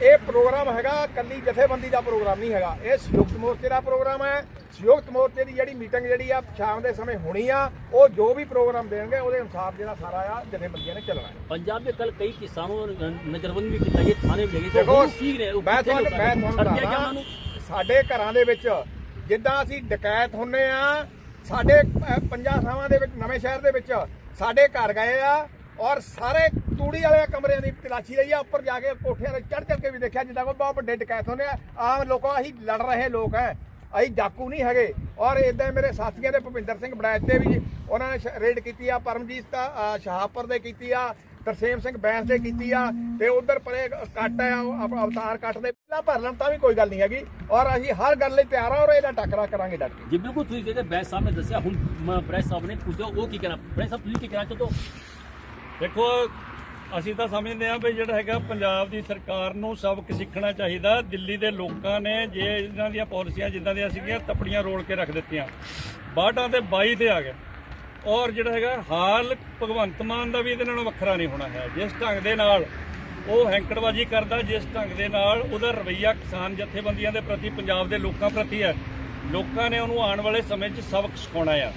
ਇਹ ਪ੍ਰੋਗਰਾਮ ਹੈਗਾ ਕੱਲੀ ਜਥੇਬੰਦੀ ਦਾ ਪ੍ਰੋਗਰਾਮ ਨਹੀਂ ਹੈਗਾ। ਇਹ ਸੰਯੁਕਤ ਮੋਰਚੇ ਦਾ ਪ੍ਰੋਗਰਾਮ ਹੈ। ਸੰਯੁਕਤ ਮੋਰਚੇ ਦੀ ਜਿਹੜੀ ਮੀਟਿੰਗ ਜਿਹੜੀ ਆ ਸ਼ਾਮ ਦੇ ਸਮੇਂ ਹੋਣੀ ਆ ਉਹ ਜੋ ਵੀ ਪ੍ਰੋਗਰਾਮ ਦੇਣਗੇ ਉਹਦੇ ਅਨੁਸਾਰ ਜਿਹੜਾ ਸਾਰਾ ਆ ਜਥੇਬੰਦੀਆਂ ਨੇ ਚੱਲਣਾ ਹੈ। ਪੰਜਾਬ ਦੇ ਕੱਲ ਕਈ ਕਿਸਾਨੋਂ ਨਜ਼ਰਬੰਦ ਵੀ ਕੀਤਾ ਜੇ ਥਾਣੇ ਵੀ ਲਗੇ ਦੇਖੋ ਮੈਂ ਤੁਹਾਨੂੰ ਮੈਂ ਤੁਹਾਨੂੰ ਸਾਡੇ ਘਰਾਂ ਦੇ ਵਿੱਚ ਜਿੱਦਾਂ ਅਸੀਂ ਡਕੈਤ ਹੁੰਨੇ ਆ ਸਾਡੇ ਪੰਜਾਂ ਸਾਵਾਂ ਦੇ ਵਿੱਚ ਨਵੇਂ ਸ਼ਹਿਰ ਦੇ ਵਿੱਚ ਸਾਡੇ ਘਰ ਗਏ ਆ ਔਰ ਸਾਰੇ ਤੂੜੀ ਵਾਲੇ ਕਮਰਿਆਂ ਦੀ ਤਲਾਸ਼ੀ ਲਈ ਆ, ਉੱਪਰ ਜਾ ਕੇ ਕੋਠਿਆਂ ਤੇ ਚੜ ਚੜ ਕੇ ਵੀ ਦੇਖਿਆ, ਜਿੱਦਾਂ ਕੋਈ ਬਹੁਤ ਵੱਡੇ ਡਕੈਤ ਹੁੰਦੇ ਆ, ਆਮ ਲੋਕਾਂ, ਅਸੀਂ ਲੜ ਰਹੇ ਲੋਕ ਹੈ ਅਸੀਂ ਡਾਕੂ ਨਹੀਂ ਹੈਗੇ। ਔਰ ਇਦਾਂ ਮੇਰੇ ਸਾਥੀਆਂ ਦੇ ਭੁਪਿੰਦਰ ਸਿੰਘ ਬੜੈਚ ਦੇ ਵੀ ਉਹਨਾਂ ਨੇ ਰੇਡ ਕੀਤੀ ਆ, ਪਰਮਜੀਤ ਦਾ ਸ਼ਹਾਪੁਰ ਦੇ ਕੀਤੀ ਆ, ਤਰਸੇਮ ਸਿੰਘ ਬੈਂਸ ਦੇ ਕੀਤੀ ਆ, ਤੇ ਉਧਰ ਪਰੇ ਕੱਟ ਆ ਅਵਤਾਰ ਕੱਟ ਦੇ, ਪਹਿਲਾਂ ਭਰ ਲੈਣ ਤਾਂ ਵੀ ਕੋਈ ਗੱਲ ਨਹੀਂ ਹੈਗੀ। ਔਰ ਅਸੀਂ ਹਰ ਗੱਲ ਲਈ ਤਿਆਰ ਆ ਔਰ ਇਹਦਾ ਟੱਕਰਾ ਕਰਾਂਗੇ ਡਟ ਜੀ। ਬਿਲਕੁਲ ਤੁਸੀਂ ਜਿਹੜੇ ਬੈਸ ਸਾਹਿਬ ਨੇ ਦੱਸਿਆ, ਹੁਣ ਮ- ਸਾਹਿਬ ਨੇ ਪੁੱਛਿਆ, ਉਹ ਕੀ ਕਹਿਣਾ? ਬੈਸ ਸਾਹਿਬ, ਤੁਸੀਂ ਕੀ ਕਹਿਣਾ ਚਾਹੋ ਦੇਖੋ, ਅਸੀਂ ਤਾਂ ਸਮਝਦੇ ਹਾਂ ਵੀ ਜਿਹੜਾ ਹੈਗਾ ਪੰਜਾਬ ਦੀ ਸਰਕਾਰ ਨੂੰ ਸਬਕ ਸਿੱਖਣਾ ਚਾਹੀਦਾ। ਦਿੱਲੀ ਦੇ ਲੋਕਾਂ ਨੇ ਜੇ ਇਹਨਾਂ ਦੀਆਂ ਪਾਲਿਸੀਆਂ ਜਿੱਦਾਂ ਦੀਆਂ ਸੀਗੀਆਂ, ਤਪੜੀਆਂ ਰੋਲ ਕੇ ਰੱਖ ਦਿੱਤੀਆਂ। 62 ਤੇ 22 ਤੇ ਆ ਗਏ। ਔਰ ਜਿਹੜਾ ਹੈਗਾ, ਹਾਲ ਭਗਵੰਤ ਮਾਨ ਦਾ ਵੀ ਇਹਦੇ ਨਾਲੋਂ ਵੱਖਰਾ ਨਹੀਂ ਹੋਣਾ ਹੈ। ਜਿਸ ਢੰਗ ਦੇ ਨਾਲ ਉਹ ਹੈਂਕੜਬਾਜ਼ੀ ਕਰਦਾ, ਜਿਸ ਢੰਗ ਦੇ ਨਾਲ ਉਹਦਾ ਰਵੱਈਆ ਕਿਸਾਨ ਜਥੇਬੰਦੀਆਂ ਦੇ ਪ੍ਰਤੀ, ਪੰਜਾਬ ਦੇ ਲੋਕਾਂ ਪ੍ਰਤੀ ਹੈ। ਲੋਕਾਂ ਨੇ ਉਹਨੂੰ ਆਉਣ ਵਾਲੇ ਸਮੇਂ 'ਚ ਸਬਕ ਸਿਖਾਉਣਾ ਆ।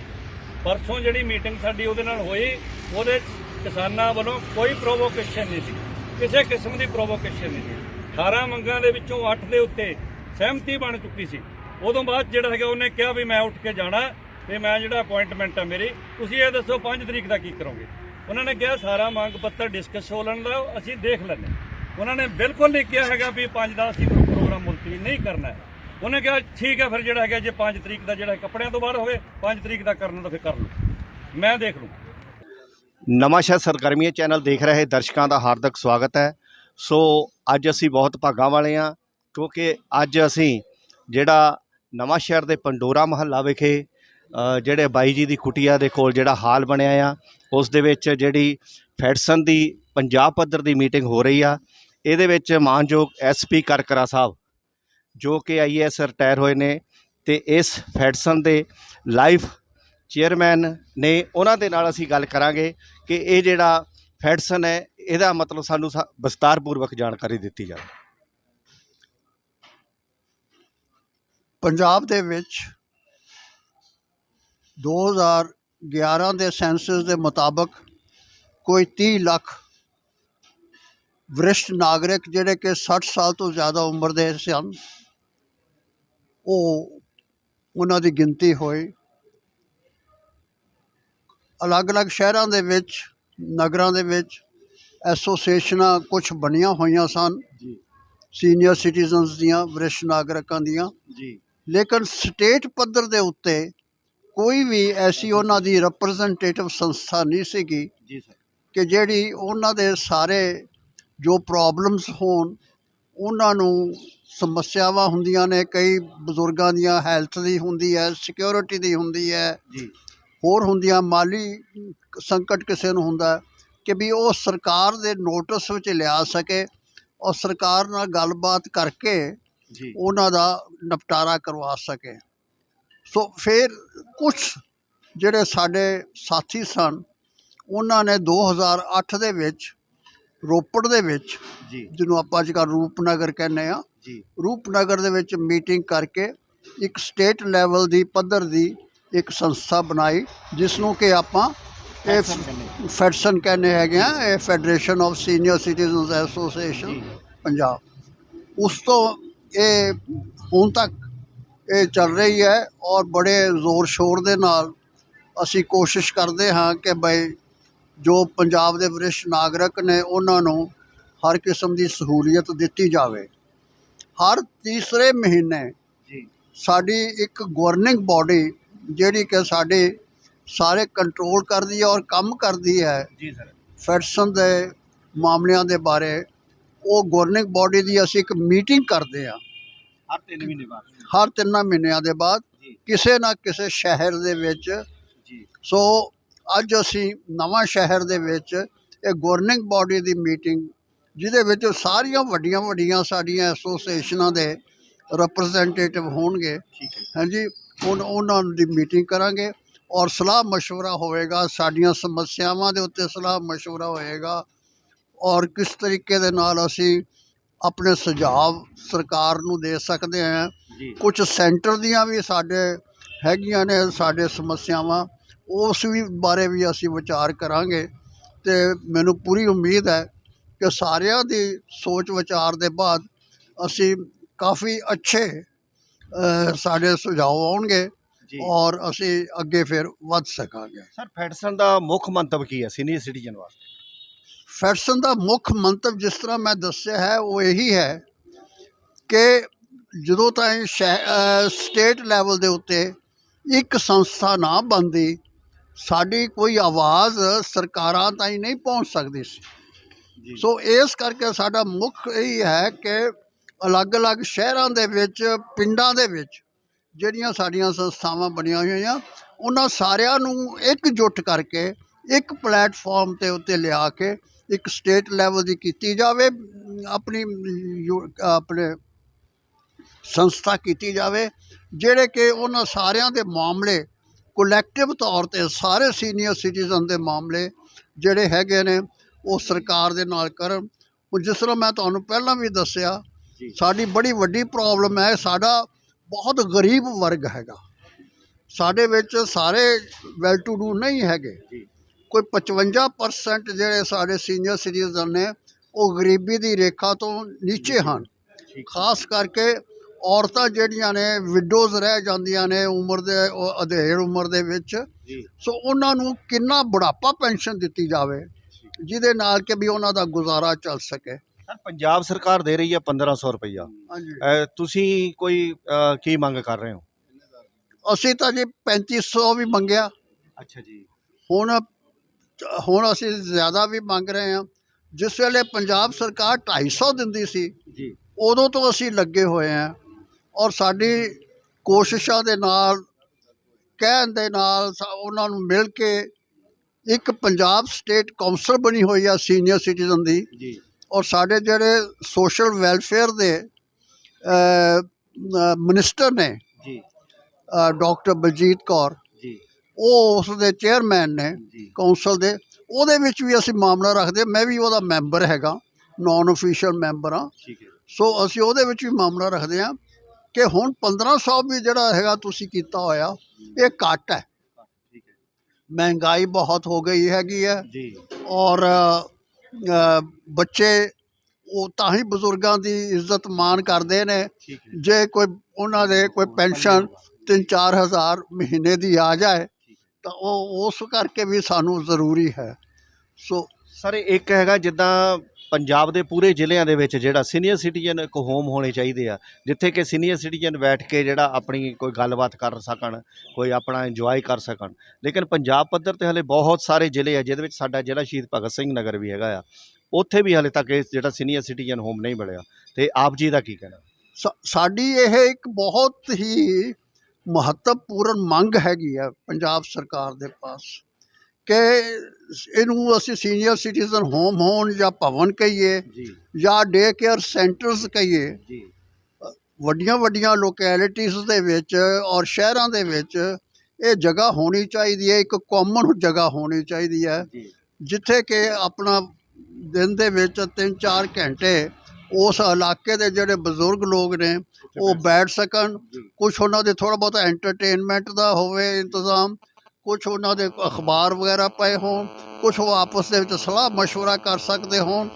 ਪਰਸੋਂ ਜਿਹੜੀ ਮੀਟਿੰਗ ਸਾਡੀ ਉਹਦੇ ਨਾਲ ਹੋਈ, ਉਹਦੇ ਕਿਸਾਨਾਂ ਵੱਲੋਂ ਕੋਈ ਪ੍ਰੋਵੋਕੇਸ਼ਨ ਨਹੀਂ ਸੀ। ਕਿਸੇ ਕਿਸਮ ਦੀ ਪ੍ਰੋਵੋਕੇਸ਼ਨ ਨਹੀਂ ਸੀ। 18 ਮੰਗਾਂ ਦੇ ਵਿੱਚੋਂ 8 ਦੇ ਉੱਤੇ ਸਹਿਮਤੀ ਬਣ ਚੁੱਕੀ ਸੀ। ਉਦੋਂ ਬਾਅਦ ਜਿਹੜਾ ਹੈਗਾ ਉਹਨੇ ਕਿਹਾ ਵੀ ਮੈਂ ਉੱਠ ਕੇ ਜਾਣਾ ਤੇ ਮੈਂ ਜਿਹੜਾ ਅਪਾਇੰਟਮੈਂਟ ਆ ਮੇਰੀ, ਤੁਸੀਂ ਇਹ ਦੱਸੋ 5 ਤਰੀਕ ਦਾ ਕੀ ਕਰੋਗੇ। ਉਹਨਾਂ ਨੇ ਕਿਹਾ, ਸਾਰਾ ਮੰਗ ਪੱਤਰ ਡਿਸਕਸ ਹੋ ਲੈਣ ਦਾ, ਅਸੀਂ ਦੇਖ ਲੈਂਦੇ ਹਾਂ। ਉਹਨਾਂ ਨੇ ਬਿਲਕੁਲ ਨਹੀਂ ਕਿਹਾ ਹੈਗਾ ਵੀ 5 ਦਾ ਅਸੀਂ ਪ੍ਰੋਗਰਾਮ ਮੁਲਤਵੀ ਨਹੀਂ ਕਰਨਾ ਹੈ। ਉਹਨੇ ਕਿਹਾ, ਠੀਕ ਹੈ ਫਿਰ ਜਿਹੜਾ ਹੈਗਾ, ਜੇ 5 ਤਰੀਕ ਦਾ ਜਿਹੜਾ ਕੱਪੜਿਆਂ ਤੋਂ ਬਾਹਰ ਹੋਵੇ 5 ਤਰੀਕ ਦਾ ਕਰਨਾ ਤਾਂ ਫਿਰ ਕਰ ਲਓ। ਮੈਂ ਦੇਖ ਲੂੰ ਨਵਾਂਸ਼ਹਿਰ ਸਰਗਰਮੀਆਂ ਚੈਨਲ ਦੇਖ ਰਹੇ ਦਰਸ਼ਕਾਂ ਦਾ ਹਾਰਦਿਕ ਸਵਾਗਤ ਹੈ। ਸੋ ਅੱਜ ਅਸੀਂ ਬਹੁਤ ਭਾਗਾਂ ਵਾਲੇ ਹਾਂ, ਕਿਉਂਕਿ ਅੱਜ ਅਸੀਂ ਜਿਹੜਾ ਨਵਾਂਸ਼ਹਿਰ ਦੇ ਪੰਡੋਰਾ ਮਹੱਲਾ ਵਿਖੇ ਜਿਹੜੇ ਬਾਈ ਜੀ ਦੀ ਕੁਟੀਆ ਦੇ ਕੋਲ ਜਿਹੜਾ ਹਾਲ ਬਣਿਆ ਆ, ਉਸ ਦੇ ਵਿੱਚ ਜਿਹੜੀ ਫੈਡਸਨ ਦੀ ਪੰਜਾਬ ਪੱਧਰ ਦੀ ਮੀਟਿੰਗ ਹੋ ਰਹੀ ਆ। ਇਹਦੇ ਵਿੱਚ ਮਾਨਯੋਗ ਐਸਪੀ ਕਰਕਰਾ ਸਾਹਿਬ, ਜੋ ਕਿ ਆਈਐਸ ਰਿਟਾਇਰ ਹੋਏ ਨੇ, ਤੇ ਇਸ ਫੈਡਸਨ ਦੇ ਲਾਈਫ ਚੇਅਰਮੈਨ ਨੇ ਉਹਨਾਂ ਦੇ ਨਾਲ ਅਸੀਂ ਗੱਲ ਕਰਾਂਗੇ ਕਿ ਇਹ ਜਿਹੜਾ ਫੈਡਸਨ ਹੈ, ਇਹਦਾ ਮਤਲਬ ਸਾਨੂੰ ਸਾ- ਵਿਸਤਾਰਪੂਰਵਕ ਜਾਣਕਾਰੀ ਦਿੱਤੀ ਜਾਵੇ। ਪੰਜਾਬ ਦੇ ਵਿੱਚ 2011 ਦੇ ਸੈਂਸਸ ਦੇ ਮੁਤਾਬਕ ਕੋਈ 30 ਲੱਖ ਵਰਿਸ਼ਟ ਨਾਗਰਿਕ ਜਿਹੜੇ ਕਿ 60 ਸਾਲ ਤੋਂ ਜ਼ਿਆਦਾ ਉਮਰ ਦੇ ਸਨ, ਉਹ ਉਹਨਾਂ ਦੀ ਗਿਣਤੀ ਹੋਈ। ਅਲੱਗ-ਅਲੱਗ ਸ਼ਹਿਰਾਂ ਦੇ ਵਿੱਚ ਨਗਰਾਂ ਦੇ ਵਿੱਚ ਐਸੋਸੀਏਸ਼ਨਾਂ ਕੁਝ ਬਣੀਆਂ ਹੋਈਆਂ ਸਨ। ਜੀ। ਸੀਨੀਅਰ ਸਿਟੀਜ਼ਨਸ ਦੀਆਂ ਵਰਿਸ਼ਟ ਨਾਗਰਿਕਾਂ ਦੀਆਂ। ਜੀ। ਲੇਕਿਨ ਸਟੇਟ ਪੱਧਰ ਦੇ ਉੱਤੇ ਕੋਈ ਵੀ ਐਸੀ ਉਹਨਾਂ ਦੀ ਰਿਪਰੈਜ਼ੈਂਟੇਟਿਵ ਸੰਸਥਾ ਨਹੀਂ ਸੀਗੀ ਜੀ ਸਰ। ਕਿ ਜਿਹੜੀ ਉਹਨਾਂ ਦੇ ਸਾਰੇ ਜੋ ਪ੍ਰੋਬਲਮਸ ਹੋਣ ਉਹਨਾਂ ਨੂੰ ਸਮੱਸਿਆਵਾਂ ਹੁੰਦੀਆਂ ਨੇ ਕਈ ਬਜ਼ੁਰਗਾਂ ਦੀਆਂ ਹੈਲਥ ਦੀ ਹੁੰਦੀ ਹੈ ਸਿਕਿਉਰਿਟੀ ਦੀ ਹੁੰਦੀ ਹੈ। ਜੀ। ਹੋਰ ਹੁੰਦੀਆਂ ਮਾਲੀ ਸੰਕਟ ਕਿਸੇ ਨੂੰ ਹੁੰਦਾ ਕਿ ਵੀ ਉਹ ਸਰਕਾਰ ਦੇ ਨੋਟਿਸ ਵਿੱਚ ਲਿਆ ਸਕੇ ਔਰ ਸਰਕਾਰ ਨਾਲ ਗੱਲਬਾਤ ਕਰਕੇ ਜੀ। ਉਹਨਾਂ ਦਾ ਨਿਪਟਾਰਾ ਕਰਵਾ ਸਕੇ। ਸੋ ਫਿਰ ਕੁਝ ਜਿਹੜੇ ਸਾਡੇ ਸਾਥੀ ਸਨ ਉਹਨਾਂ ਨੇ 2008 ਦੇ ਵਿੱਚ ਰੋਪੜ ਦੇ ਵਿੱਚ ਜੀ। ਜਿਹਨੂੰ ਆਪਾਂ ਅੱਜ ਕੱਲ੍ਹ ਰੂਪਨਗਰ ਕਹਿੰਦੇ ਆ ਜੀ। ਰੂਪਨਗਰ ਦੇ ਵਿੱਚ ਮੀਟਿੰਗ ਕਰਕੇ ਇੱਕ ਸਟੇਟ ਲੈਵਲ ਦੀ ਪੱਧਰ ਦੀ ਇੱਕ ਸੰਸਥਾ ਬਣਾਈ ਜਿਸ ਨੂੰ ਕਿ ਆਪਾਂ ਇਹ ਫੈਡਸਨ ਕਹਿੰਦੇ ਹੈਗੇ ਆ ਇਹ federation of senior citizens association Punjab. ਉਸ ਤੋਂ ਇਹ ਹੁਣ ਤੱਕ ਇਹ ਚੱਲ ਰਹੀ ਹੈ ਔਰ ਬੜੇ ਜ਼ੋਰ ਸ਼ੋਰ ਦੇ ਨਾਲ ਅਸੀਂ ਕੋਸ਼ਿਸ਼ ਕਰਦੇ ਹਾਂ ਕਿ ਬਈ ਜੋ ਪੰਜਾਬ ਦੇ ਵਰਿਸ਼ਟ ਨਾਗਰਿਕ ਨੇ ਉਹਨਾਂ ਨੂੰ ਹਰ ਕਿਸਮ ਦੀ ਸਹੂਲੀਅਤ ਦਿੱਤੀ ਜਾਵੇ। ਹਰ ਤੀਸਰੇ ਮਹੀਨੇ ਸਾਡੀ ਇੱਕ ਗਵਰਨਿੰਗ ਬਾਡੀ ਜਿਹੜੀ ਕਿ ਸਾਡੇ ਸਾਰੇ ਕੰਟਰੋਲ ਕਰਦੀ ਹੈ ਔਰ ਕੰਮ ਕਰਦੀ ਹੈ ਜੀ ਸਰ। ਫੈਡਸਨ ਦੇ ਮਾਮਲਿਆਂ ਦੇ ਬਾਰੇ ਉਹ ਗਵਰਨਿੰਗ ਬਾਡੀ ਦੀ ਅਸੀਂ ਇੱਕ ਮੀਟਿੰਗ ਕਰਦੇ ਆ ਹਰ 3 ਮਹੀਨੇ ਬਾਅਦ। ਹਰ ਤਿੰਨਾਂ ਮਹੀਨਿਆਂ ਦੇ ਬਾਅਦ ਕਿਸੇ ਨਾ ਕਿਸੇ ਸ਼ਹਿਰ ਦੇ ਵਿੱਚ। ਜੀ। ਸੋ ਅੱਜ ਅਸੀਂ ਨਵਾਂ ਸ਼ਹਿਰ ਦੇ ਵਿੱਚ ਇਹ ਗਵਰਨਿੰਗ ਬਾਡੀ ਦੀ ਮੀਟਿੰਗ ਜਿਹਦੇ ਵਿੱਚ ਸਾਰੀਆਂ ਵੱਡੀਆਂ ਵੱਡੀਆਂ ਸਾਡੀਆਂ ਐਸੋਸੀਏਸ਼ਨਾਂ ਦੇ ਰਿਪਰੈਜ਼ੈਂਟੇਟਿਵ ਹੋਣਗੇ। ਠੀਕ ਹੈ। ਹਾਂਜੀ। ਉਨ- ਉਹਨਾਂ ਦੀ ਮੀਟਿੰਗ ਕਰਾਂਗੇ ਔਰ ਸਲਾਹ مشورہ ਹੋਵੇਗਾ ਸਾਡੀਆਂ ਸਮੱਸਿਆਵਾਂ ਦੇ ਉੱਤੇ ਸਲਾਹ مشورہ ਹੋਏਗਾ ਔਰ ਕਿਸ ਤਰੀਕੇ ਦੇ ਨਾਲ ਅਸੀਂ ਆਪਣੇ ਸੁਝਾਅ ਸਰਕਾਰ ਨੂੰ ਦੇ ਸਕਦੇ ਹਾਂ ਜੀ ਕੁਝ ਸੈਂਟਰ ਦੀਆਂ ਵੀ ਸਾਡੇ ਹੈਗੀਆਂ ਨੇ ਸਾਡੇ ਸਮੱਸਿਆਵਾਂ ਉਸ ਵੀ ਬਾਰੇ ਵੀ ਅਸੀਂ ਵਿਚਾਰ ਕਰਾਂਗੇ ਤੇ ਮੈਨੂੰ ਪੂਰੀ ਉਮੀਦ ਹੈ ਕਿ ਸਾਰਿਆਂ ਦੀ ਸੋਚ ਵਿਚਾਰ ਦੇ ਬਾਅਦ ਅਸੀਂ ਕਾਫੀ ਅੱਛੇ ਅ, ਸਾਡੇ ਸੁਝਾਅ ਆਉਣਗੇ ਔਰ ਅਸੀਂ ਅੱਗੇ ਫਿਰ ਵੱਧ ਸਕਾਂਗੇ। ਸਰ ਫੈਡਰਸਨ ਦਾ ਮੁੱਖ ਮੰਤਵ ਕੀ ਹੈ ਸੀਨੀਅਰ ਸਿਟੀਜ਼ਨ ਵਾਸਤੇ? ਫੈਡਰਸਨ ਦਾ ਮੁੱਖ ਮੰਤਵ ਜਿਸ ਤਰ੍ਹਾਂ ਮੈਂ ਦੱਸਿਆ ਹੈ ਉਹ ਇਹੀ ਹੈ ਕਿ ਜਦੋਂ ਤਾਈਂ ਸਟੇਟ ਲੈਵਲ ਦੇ ਉੱਤੇ ਇੱਕ ਸੰਸਥਾ ਨਾ ਬਣਦੀ ਸਾਡੀ ਕੋਈ ਆਵਾਜ਼ ਸਰਕਾਰਾਂ ਤਾਈਂ ਨਹੀਂ ਪਹੁੰਚ ਸਕਦੀ ਸੀ। ਸੋ ਇਸ ਕਰਕੇ ਸਾਡਾ ਮੁੱਖ ਇਹ ਹੈ ਕਿ ਅਲੱਗ-ਅਲੱਗ ਸ਼ਹਿਰਾਂ ਦੇ ਵਿੱਚ, ਪਿੰਡਾਂ ਦੇ ਵਿੱਚ ਜਿਹੜੀਆਂ ਸਾਡੀਆਂ ਸੰਸਥਾਵਾਂ ਬਣੀਆਂ ਹੋਈਆਂ, ਉਹਨਾਂ ਸਾਰਿਆਂ ਨੂੰ ਇਕਜੁੱਟ ਕਰਕੇ, ਇੱਕ ਪਲੇਟਫਾਰਮ ਤੇ ਉੱਤੇ ਲਿਆ ਕੇ, ਇੱਕ ਸਟੇਟ ਲੈਵਲ ਦੀ ਕੀਤੀ ਜਾਵੇ, ਆਪਣੀ ਯੂ- ਆਪਣੇ ਸੰਸਥਾ ਕੀਤੀ ਜਾਵੇ, ਜਿਹੜੇ ਕਿ ਉਹਨਾਂ ਸਾਰਿਆਂ ਦੇ ਮਾਮਲੇ ਕਲੈਕਟਿਵ ਤੌਰ ਤੇ ਸਾਰੇ ਸੀਨੀਅਰ ਸਿਟੀਜ਼ਨ ਦੇ ਮਾਮਲੇ ਜਿਹੜੇ ਹੈਗੇ ਨੇ, ਉਹ ਸਰਕਾਰ ਦੇ ਨਾਲ ਕਰਨ। ਉਹ ਜਿਸ ਤਰ੍ਹਾਂ ਮੈਂ ਤੁਹਾਨੂੰ ਪਹਿਲਾਂ ਵੀ ਦੱਸਿਆ ਸਾਡੀ ਬੜੀ ਵੱਡੀ ਪ੍ਰੋਬਲਮ ਹੈ ਸਾਡਾ ਬਹੁਤ ਗਰੀਬ ਵਰਗ ਹੈਗਾ। ਸਾਡੇ ਵਿੱਚ ਸਾਰੇ ਵੈਲ ਟੂ ਡੂ ਨਹੀਂ ਹੈਗੇ। ਕੋਈ 55% ਜਿਹੜੇ ਸਾਡੇ ਸੀਨੀਅਰ ਸਿਟੀਜ਼ਨ ਨੇ ਉਹ ਗਰੀਬੀ ਦੀ ਰੇਖਾ ਤੋਂ ਨੀਚੇ ਹਨ। ਖਾਸ ਕਰਕੇ ਔਰਤਾਂ ਜਿਹੜੀਆਂ ਨੇ ਵਿਡੋਜ਼ ਰਹਿ ਜਾਂਦੀਆਂ ਨੇ ਉਮਰ ਦੇ ਅਧੇੜ ਉਮਰ ਦੇ ਵਿੱਚ। ਸੋ ਉਹਨਾਂ ਨੂੰ ਕਿੰਨਾ ਬੁਢਾਪਾ ਪੈਨਸ਼ਨ ਦਿੱਤੀ ਜਾਵੇ ਜਿਹਦੇ ਨਾਲ ਕਿ ਵੀ ਉਹਨਾਂ ਦਾ ਗੁਜ਼ਾਰਾ ਚੱਲ ਸਕੇ। ਸਰ ਪੰਜਾਬ ਸਰਕਾਰ ਦੇ ਰਹੀ ਹੈ 1500 ਰੁਪਈਆ। ਹਾਂਜੀ। ਅਹ, ਤੁਸੀਂ ਕੋਈ ਅਹ, ਕੀ ਮੰਗ ਕਰ ਰਹੇ ਹੋ? ਅਸੀਂ ਤਾਂ ਜੀ 3500 ਵੀ ਮੰਗਿਆ। ਅੱਛਾ ਜੀ। ਹੁਣ ਹੁਣ ਅਸੀਂ ਜ਼ਿਆਦਾ ਵੀ ਮੰਗ ਰਹੇ ਹਾਂ। ਜਿਸ ਵੇਲੇ ਪੰਜਾਬ ਸਰਕਾਰ 250 ਦਿੰਦੀ ਸੀ ਜੀ। ਉਦੋਂ ਤੋਂ ਅਸੀਂ ਲੱਗੇ ਹੋਏ ਹਾਂ। ਔਰ ਸਾਡੀ ਕੋਸ਼ਿਸ਼ਾਂ ਦੇ ਨਾਲ ਕਹਿਣ ਦੇ ਨਾਲ ਸਾ- ਉਹਨਾਂ ਨੂੰ ਮਿਲ ਕੇ ਇੱਕ ਪੰਜਾਬ ਸਟੇਟ ਕੌਂਸਲ ਬਣੀ ਹੋਈ ਆ ਸੀਨੀਅਰ ਸਿਟੀਜ਼ਨ ਦੀ। ਜੀ। ਔਰ ਸਾਡੇ ਜਿਹੜੇ ਸੋਸ਼ਲ ਵੈਲਫੇਅਰ ਦੇ ਮਿਨਿਸਟਰ ਨੇ ਜੀ। ਡਾਕਟਰ ਬਲਜੀਤ ਕੌਰ ਜੀ। ਉਹ ਉਸ ਦੇ ਚੇਅਰਮੈਨ ਨੇ ਕੌਂਸਲ ਦੇ ਉਹਦੇ ਵਿੱਚ ਵੀ ਅਸੀਂ ਮਾਮਲਾ ਰੱਖਦੇ ਮੈਂ ਵੀ ਉਹਦਾ ਮੈਂਬਰ ਹੈਗਾ ਨਾਨ ਅਫੀਸ਼ੀਅਲ ਮੈਂਬਰ ਹੈ। ਸੋ ਅਸੀਂ ਉਹਦੇ ਵਿੱਚ ਵੀ ਮਾਮਲਾ ਰੱਖਦੇ ਹਾਂ ਕਿ ਹੁਣ 1500 ਵੀ ਜਿਹੜਾ ਹੈਗਾ ਤੁਸੀਂ ਕੀਤਾ ਹੋਇਆ ਇਹ ਘੱਟ ਹੈ। ਮਹਿੰਗਾਈ ਬਹੁਤ ਹੋ ਗਈ ਹੈਗੀ ਹੈ। ਜੀ। ਔਰ ਬੱਚੇ ਉਹ ਤਾਂ ਹੀ ਬਜ਼ੁਰਗਾਂ ਦੀ ਇੱਜ਼ਤ ਮਾਣ ਕਰਦੇ ਨੇ। ਜੇ ਕੋਈ ਉਹਨਾਂ ਦੇ ਕੋਈ ਪੈਨਸ਼ਨ 3-4 ਹਜ਼ਾਰ ਮਹੀਨੇ ਦੀ ਆ ਜਾਏ ਤਾਂ ਉਹ ਉਸ ਕਰਕੇ ਵੀ ਸਾਨੂੰ ਜ਼ਰੂਰੀ ਹੈ। ਸੋ ਸਰ ਇੱਕ ਹੈਗਾ ਜਿੱਦਾਂ ਪੰਜਾਬ ਦੇ ਪੂਰੇ ਜ਼ਿਲ੍ਹਿਆਂ ਦੇ ਵਿੱਚ ਜਿਹੜਾ ਸੀਨੀਅਰ ਸਿਟੀਜ਼ਨ ਇੱਕ ਹੋਮ ਹੋਣੇ ਚਾਹੀਦੇ ਆ, ਜਿੱਥੇ ਕਿ ਸੀਨੀਅਰ ਸਿਟੀਜ਼ਨ ਬੈਠ ਕੇ ਜਿਹੜਾ ਆਪਣੀ ਕੋਈ ਗੱਲਬਾਤ ਕਰ ਸਕਣ, ਕੋਈ ਆਪਣਾ ਇੰਜੋਏ ਕਰ ਸਕਣ। ਲੇਕਿਨ ਪੰਜਾਬ ਪੱਧਰ ਤੇ ਹਲੇ ਬਹੁਤ ਸਾਰੇ ਜ਼ਿਲ੍ਹੇ ਆ, ਜਿਹਦੇ ਵਿੱਚ ਸਾਡਾ ਜ਼ਿਲ੍ਹਾ ਸ਼ਹੀਦ ਭਗਤ ਸਿੰਘ ਨਗਰ ਵੀ ਹੈਗਾ ਆ। ਉੱਥੇ ਵੀ ਹਲੇ ਤੱਕ ਇਹ ਜਿਹੜਾ ਸੀਨੀਅਰ ਸਿਟੀਜ਼ਨ ਹੋਮ ਨਹੀਂ ਬਣਿਆ। ਤੇ ਆਪ ਜੀ ਦਾ ਕੀ ਕਹਿਣਾ? ਸਾ- ਸਾਡੀ ਇਹ ਇੱਕ ਬਹੁਤ ਹੀ ਮਹੱਤਵਪੂਰਨ ਮੰਗ ਹੈਗੀ ਆ ਪੰਜਾਬ ਸਰਕਾਰ ਦੇ ਪਾਸ। ਕਿ ਇਹਨੂੰ ਅਸੀਂ ਸੀਨੀਅਰ ਸਿਟੀਜ਼ਨ ਹੋਮ ਹੋਣ ਜਾਂ ਭਵਨ ਕਹੀਏ ਜੀ। ਜਾਂ ਡੇ ਕੇਅਰ ਸੈਂਟਰਸ ਕਹੀਏ ਜੀ। ਵੱਡੀਆਂ ਵੱਡੀਆਂ ਲੋਕੈਲਿਟੀਜ਼ ਦੇ ਵਿੱਚ ਔਰ ਸ਼ਹਿਰਾਂ ਦੇ ਵਿੱਚ ਇਹ ਜਗ੍ਹਾ ਹੋਣੀ ਚਾਹੀਦੀ ਹੈ ਇੱਕ ਕਾਮਨ ਜਗ੍ਹਾ ਹੋਣੀ ਚਾਹੀਦੀ ਹੈ ਜਿੱਥੇ ਕਿ ਆਪਣਾ ਦਿਨ ਦੇ ਵਿੱਚ 3-4 ਘੰਟੇ ਉਸ ਇਲਾਕੇ ਦੇ ਜਿਹੜੇ ਬਜ਼ੁਰਗ ਲੋਕ ਨੇ ਉਹ ਬੈਠ ਸਕਣ। ਕੁਝ ਉਹਨਾਂ ਦੇ ਥੋੜਾ ਬਹੁਤ ਐਂਟਰਟੇਨਮੈਂਟ ਦਾ ਹੋਵੇ ਇੰਤਜ਼ਾਮ। ਕੁਝ ਉਹਨਾਂ ਦੇ ਅਖਬਾਰ ਵਗੈਰਾ ਪਏ ਹੋਣ ਕੁਝ ਉਹ ਆਪਸ ਦੇ ਵਿੱਚ ਸਲਾਹ مشورہ ਕਰ ਸਕਦੇ ਹੋਣ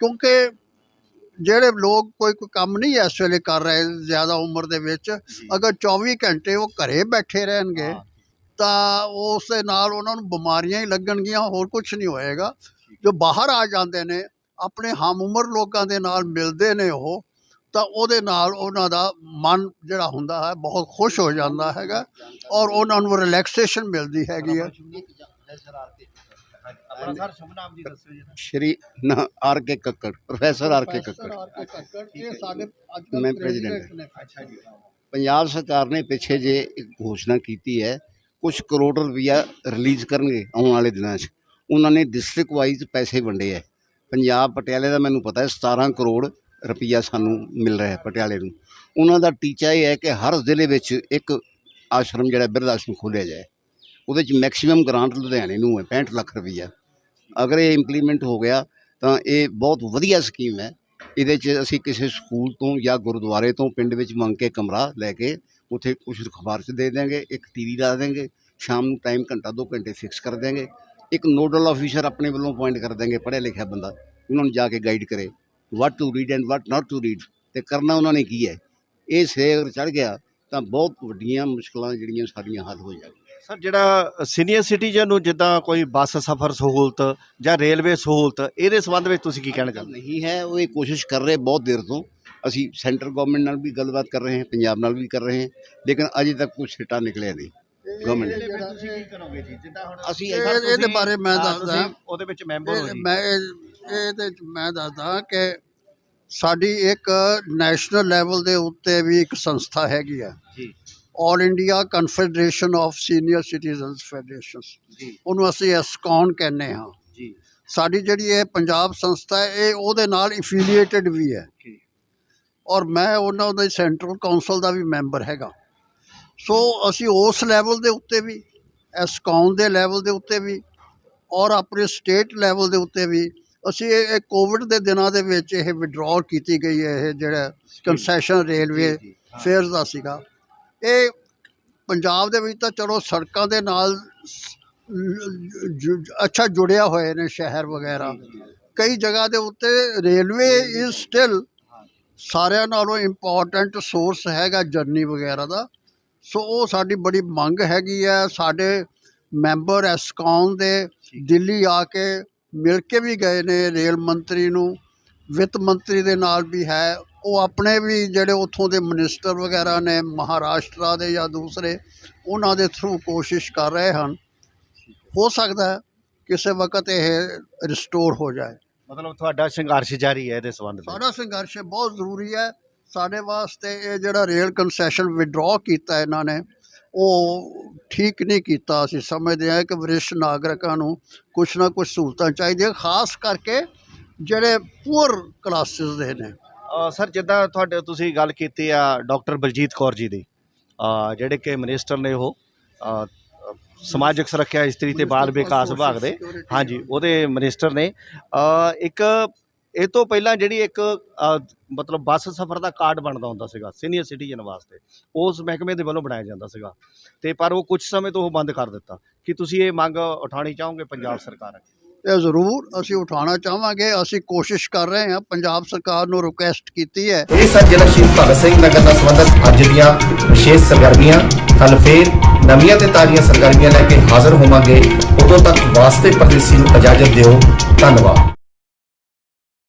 ਕਿਉਂਕਿ ਜਿਹੜੇ ਲੋਕ ਕੋਈ ਕੋਈ ਕੰਮ ਨਹੀਂ ਇਸ ਵੇਲੇ ਕਰ ਰਹੇ ਜ਼ਿਆਦਾ ਉਮਰ ਦੇ ਵਿੱਚ ਅਗਰ 24 ਘੰਟੇ ਉਹ ਘਰੇ ਬੈਠੇ ਰਹਿਣਗੇ ਹਾਂ। ਤਾਂ ਉਸ ਦੇ ਨਾਲ ਉਹਨਾਂ ਨੂੰ ਬਿਮਾਰੀਆਂ ਹੀ ਲੱਗਣਗੀਆਂ ਹੋਰ ਕੁਝ ਨਹੀਂ ਹੋਏਗਾ ਜੋ ਬਾਹਰ ਆ ਜਾਂਦੇ ਨੇ ਆਪਣੇ ਹਮ ਉਮਰ ਲੋਕਾਂ ਦੇ ਨਾਲ ਮਿਲਦੇ ਨੇ ਉਹ ਤਾਂ ਉਹਦੇ ਨਾਲ ਉਹਨਾਂ ਦਾ ਮਨ ਜਿਹੜਾ ਹੁੰਦਾ ਹੈ ਬਹੁਤ ਖੁਸ਼ ਹੋ ਜਾਂਦਾ ਹੈਗਾ ਔਰ ਉਹਨਾਂ ਨੂੰ ਰਿਲੈਕਸੇਸ਼ਨ ਮਿਲਦੀ ਹੈਗੀ ਹੈ। ਆਪਣਾ sir R K Kakkar professor R K Kakkar. ਮੈਂ ਜੀ। ਪੰਜਾਬ ਸਰਕਾਰ ਨੇ ਪਿੱਛੇ ਜੇ ਇੱਕ ਘੋਸ਼ਣਾ ਕੀਤੀ ਹੈ ਕੁਝ ਕਰੋੜ ਰੁਪਇਆ ਰਿਲੀਜ਼ ਕਰਨਗੇ ਆਉਣ ਵਾਲੇ ਦਿਨਾਂ 'ਚ। ਉਹਨਾਂ ਨੇ ਡਿਸਟ੍ਰਿਕਟ ਵਾਈਜ਼ ਪੈਸੇ ਵੰਡੇ ਹੈ। ਪੰਜਾਬ ਪਟਿਆਲੇ ਦਾ ਮੈਨੂੰ ਪਤਾ ਹੈ 17 ਕਰੋੜ ਰੁਪਈਆ ਸਾਨੂੰ ਮਿਲ ਰਿਹਾ ਹੈ ਪਟਿਆਲੇ ਨੂੰ। ਉਹਨਾਂ ਦਾ ਟੀਚਾ ਇਹ ਹੈ ਕਿ ਹਰ ਜ਼ਿਲ੍ਹੇ ਵਿੱਚ ਇੱਕ ਆਸ਼ਰਮ ਜਿਹੜਾ ਬਿਰਧ ਆਸ਼ਰਮ ਖੋਲ੍ਹਿਆ ਜਾਏ। ਉਹਦੇ 'ਚ ਮੈਕਸਿਮਮ ਗ੍ਰਾਂਟ ਲੁਧਿਆਣੇ ਨੂੰ ਹੈ 65 ਲੱਖ ਰੁਪਈਆ। ਅਗਰ ਇਹ ਇੰਪਲੀਮੈਂਟ ਹੋ ਗਿਆ, ਤਾਂ ਇਹ ਬਹੁਤ ਵਧੀਆ ਸਕੀਮ ਹੈ। ਇਹਦੇ 'ਚ ਅਸੀਂ ਕਿਸੇ ਸਕੂਲ ਤੋਂ ਜਾਂ ਗੁਰਦੁਆਰੇ ਤੋਂ ਪਿੰਡ ਵਿੱਚ ਮੰਗ ਕੇ ਕਮਰਾ ਲੈ ਕੇ ਉੱਥੇ ਕੁਝ ਅਖਬਾਰ 'ਚ ਦੇ ਦਿਆਂਗੇ, ਇੱਕ ਟੀਵੀ ਲਾ ਦੇਂਗੇ ਸ਼ਾਮ ਨੂੰ ਟਾਈਮ ਘੰਟਾ ਦੋ ਘੰਟੇ ਫਿਕਸ ਕਰ ਦਿਆਂਗੇ। ਇੱਕ ਨੋਡਲ ਆਫੀਸਰ ਆਪਣੇ ਵੱਲੋਂ ਅਪਾਇੰਟ ਕਰ ਦਿਆਂਗੇ, ਪੜ੍ਹਿਆ ਲਿਖਿਆ ਬੰਦਾ, ਉਹਨਾਂ ਨੂੰ ਜਾ ਕੇ ਗਾਈਡ ਕਰੇ। What to read and what not to read ਤੇ ਕਰਨਾ ਉਹਨਾਂ ਨੇ ਕੀ ਹੈ? ਇਹ ਸੇ ਅਗਰ ਚੜ ਗਿਆ ਤਾਂ ਬਹੁਤ ਵੱਡੀਆਂ ਮੁਸ਼ਕਲਾਂ ਜਿਹੜੀਆਂ ਸਾਡੀਆਂ ਹੱਲ ਹੋ ਜਾਣਗੀਆਂ। ਸਰ ਜਿਹੜਾ ਸੀਨੀਅਰ ਸਿਟੀਜ਼ਨ ਨੂੰ ਜਿੱਦਾਂ ਕੋਈ ਬੱਸ ਸਫ਼ਰ ਸਹੂਲਤ ਜਾਂ ਰੇਲਵੇ ਸਹੂਲਤ ਇਹਦੇ ਸੰਬੰਧ ਵਿੱਚ ਤੁਸੀਂ ਕੀ ਕਹਿਣਾ ਚਾਹੁੰਦੇ ਨਹੀਂ ਹੈ ਉਹ ਇਹ ਕੋਸ਼ਿਸ਼ ਕਰ ਰਹੇ ਬਹੁਤ ਦੇਰ ਤੋਂ। ਅਸੀਂ ਸੈਂਟਰ ਗਵਰਨਮੈਂਟ ਨਾਲ ਵੀ ਗੱਲਬਾਤ ਕਰ ਰਹੇ ਹਾਂ ਪੰਜਾਬ ਨਾਲ ਵੀ ਕਰ ਰਹੇ ਹਾਂ ਲੇਕਿਨ ਅਜੇ ਤੱਕ ਕੁਝ ਸਿੱਟਾ ਨਿਕਲਿਆ ਨਹੀਂ। ਗਵਰਨਮੈਂਟ ਤੁਸੀਂ ਕੀ ਕਰੋਗੇ ਜੀ? ਜਿੱਦਾਂ ਹੁਣ ਅਸੀਂ ਇਹ- ਇਹਦੇ ਬਾਰੇ ਮੈਂ ਹਾਂ, ਦੱਸਦਾ। ਤੁਸੀਂ ਉਹਦੇ ਵਿੱਚ ਮੈਂਬਰ ਹੋ ਇਹ- ਜੀ। ਮੈਂ ਇਹ- ਇਹਦੇ ਚ ਮੈਂ ਦੱਸਦਾ ਕਿ ਸਾਡੀ ਇੱਕ ਨੈਸ਼ਨਲ ਲੈਵਲ ਦੇ ਉੱਤੇ ਵੀ ਇੱਕ ਸੰਸਥਾ ਹੈਗੀ ਆ। ਜੀ। All India confederation of senior citizens federations ਜੀ। ਉਹਨੂੰ ਅਸੀਂ ਐਸਕੌਨ ਕਹਿੰਦੇ ਹਾਂ। ਜੀ। ਸਾਡੀ ਜਿਹੜੀ ਇਹ ਪੰਜਾਬ ਸੰਸਥਾ ਹੈ ਇਹ ਉਹਦੇ ਨਾਲ ਐਫੀਲੀਏਟਡ ਵੀ ਹੈ। ਜੀ। ਔਰ ਮੈਂ ਉਹਨਾਂ ਦੇ ਸੈਂਟਰਲ ਕਾਉਂਸਲ ਦਾ ਵੀ ਮੈਂਬਰ ਹੈਗਾ। ਸੋ ਅਸੀਂ ਉਸ ਲੈਵਲ ਦੇ ਉੱਤੇ ਵੀ ਐਸਕੌਨ ਦੇ ਲੈਵਲ ਦੇ ਉੱਤੇ ਵੀ ਔਰ ਆਪਣੇ ਸਟੇਟ ਲੈਵਲ ਦੇ ਉੱਤੇ ਵੀ ਅਸੀਂ ਇਹ ਕੋਵਿਡ ਦੇ ਦਿਨਾਂ ਦੇ ਵਿੱਚ ਇਹ ਵਿਡਰਾਅ ਕੀਤੀ ਗਈ ਹੈ ਇਹ ਜਿਹੜਾ ਕੰਸੈਸ਼ਨ ਰੇਲਵੇ। ਫੇਅਰਸ ਦਾ ਸੀਗਾ। ਇਹ ਪੰਜਾਬ ਦੇ ਵਿੱਚ ਤਾਂ ਚਲੋ ਸੜਕਾਂ ਦੇ ਨਾਲ ਅੱਛਾ ਜੁੜਿਆ ਹੋਏ ਨੇ ਸ਼ਹਿਰ ਵਗੈਰਾ। ਕਈ ਜਗ੍ਹਾ ਦੇ ਉੱਤੇ ਰੇਲਵੇ ਇਜ਼ ਸਟਿਲ ਸਾਰਿਆਂ ਨਾਲੋਂ ਇੰਪੋਰਟੈਂਟ ਸੋਰਸ ਹੈਗਾ ਜਰਨੀ ਵਗੈਰਾ ਦਾ। ਸੋ ਉਹ ਸਾਡੀ ਬੜੀ ਮੰਗ ਹੈਗੀ ਹੈ। ਸਾਡੇ ਮੈਂਬਰ ਐਸਕੌਨ ਦੇ ਦਿੱਲੀ ਆ ਕੇ ਮਿਲ ਕੇ ਵੀ ਗਏ ਨੇ ਰੇਲ ਮੰਤਰੀ ਨੂੰ ਵਿੱਤ ਮੰਤਰੀ ਦੇ ਨਾਲ ਵੀ ਹੈ। ਉਹ ਆਪਣੇ ਵੀ ਜਿਹੜੇ ਉੱਥੋਂ ਦੇ ਮਿਨਿਸਟਰ ਵਗੈਰਾ ਨੇ ਮਹਾਰਾਸ਼ਟਰ ਦੇ ਜਾਂ ਦੂਸਰੇ ਉਹਨਾਂ ਦੇ ਥਰੂ ਕੋਸ਼ਿਸ਼ ਕਰ ਰਹੇ ਹਨ। ਹੋ ਸਕਦਾ ਕਿਸੇ ਵਕਤ ਇਹ ਰਿਸਟੋਰ ਹੋ ਜਾਏ। ਮਤਲਬ ਤੁਹਾਡਾ ਸੰਘਰਸ਼ ਜਾਰੀ ਹੈ ਇਹਦੇ ਸੰਬੰਧ ਵਿੱਚ? ਸਾਡਾ ਸੰਘਰਸ਼ ਬਹੁਤ ਜ਼ਰੂਰੀ ਹੈ। ਸਾਡੇ ਵਾਸਤੇ ਇਹ ਜਿਹੜਾ ਰੇਲ ਕੰਸੈਸ਼ਨ ਵਿਡਰਾਅ ਕੀਤਾ ਇਹਨਾਂ ਨੇ ਉਹ ਠੀਕ ਨਹੀਂ ਕੀਤਾ। ਅਸੀਂ ਸਮਝਦੇ ਹਾਂ ਕਿ ਵਰਿਸ਼ਠ ਨਾਗਰਿਕਾਂ ਨੂੰ ਕੁਛ ਨਾ ਕੁਛ ਸਹੂਲਤਾਂ ਚਾਹੀਦੀਆਂ ਖਾਸ ਕਰਕੇ ਜਿਹੜੇ ਪੂਅਰ ਕਲਾਸਿਸ ਦੇ ਨੇ। ਸਰ ਜਿੱਦਾਂ ਤੁਹਾਡੇ ਤੁਸੀਂ ਗੱਲ ਕੀਤੀ ਆ ਡਾਕਟਰ ਬਲਜੀਤ ਕੌਰ ਜੀ ਦੀ ਜਿਹੜੇ ਕਿ ਮਿਨਿਸਟਰ ਨੇ ਉਹ ਸਮਾਜਿਕ ਸੁਰੱਖਿਆ ਇਸਤਰੀ ਤੇ ਬਾਲ ਵਿਕਾਸ ਵਿਭਾਗ ਦੇ ਹਾਂਜੀ ਉਹਦੇ ਮਿਨਿਸਟਰ ਨੇ। ਇੱਕ ਇਹ ਤੋਂ ਪਹਿਲਾਂ ਜਿਹੜੀ ਇੱਕ ਮਤਲਬ ਬੱਸ ਸਫ਼ਰ ਦਾ ਕਾਰਡ ਬਣਦਾ ਹੁੰਦਾ ਸੀਗਾ ਸੀਨੀਅਰ ਸਿਟੀਜ਼ਨ ਵਾਸਤੇ ਉਸ ਮਹਿਕਮੇ ਦੇ ਵੱਲੋਂ ਬਣਾਇਆ ਜਾਂਦਾ ਸੀਗਾ। ਤੇ ਪਰ ਉਹ ਕੁਝ ਸਮੇਂ ਤੋਂ ਉਹ ਬੰਦ ਕਰ ਦਿੱਤਾ। ਕਿ ਤੁਸੀਂ ਇਹ ਮੰਗ ਉਠਾਣੀ ਚਾਹੋਗੇ ਪੰਜਾਬ ਸਰਕਾਰ ਅੱਗੇ? ਇਹ ਜ਼ਰੂਰ ਅਸੀਂ ਉਠਾਉਣਾ ਚਾਹਾਂਗੇ ਅਸੀਂ ਕੋਸ਼ਿਸ਼ ਕਰ ਰਹੇ ਹਾਂ ਪੰਜਾਬ ਸਰਕਾਰ ਨੂੰ ਰਿਕੁਐਸਟ ਕੀਤੀ ਹੈ। ਇਹ ਸਨ ਜ਼ਿਲ੍ਹਾ ਸ਼ਹੀਦ ਭਗਤ ਸਿੰਘ ਨਗਰ ਨਾਲ ਸੰਬੰਧਿਤ ਅੱਜ ਦੀਆਂ ਵਿਸ਼ੇਸ਼ ਸਰਗਰਮੀਆਂ ਕੱਲ ਫੇਰ ਨਵੀਆਂ ਤੇ ਤਾਜ਼ੀਆਂ ਸਰਗਰਮੀਆਂ ਲੈ ਕੇ ਹਾਜ਼ਰ ਹੋਵਾਂਗੇ। ਉਦੋਂ ਤੱਕ ਵਾਸਤੇ ਪਰਦੇਸੀ ਨੂੰ ਇਜਾਜ਼ਤ ਦਿਓ। ਧੰਨਵਾਦ।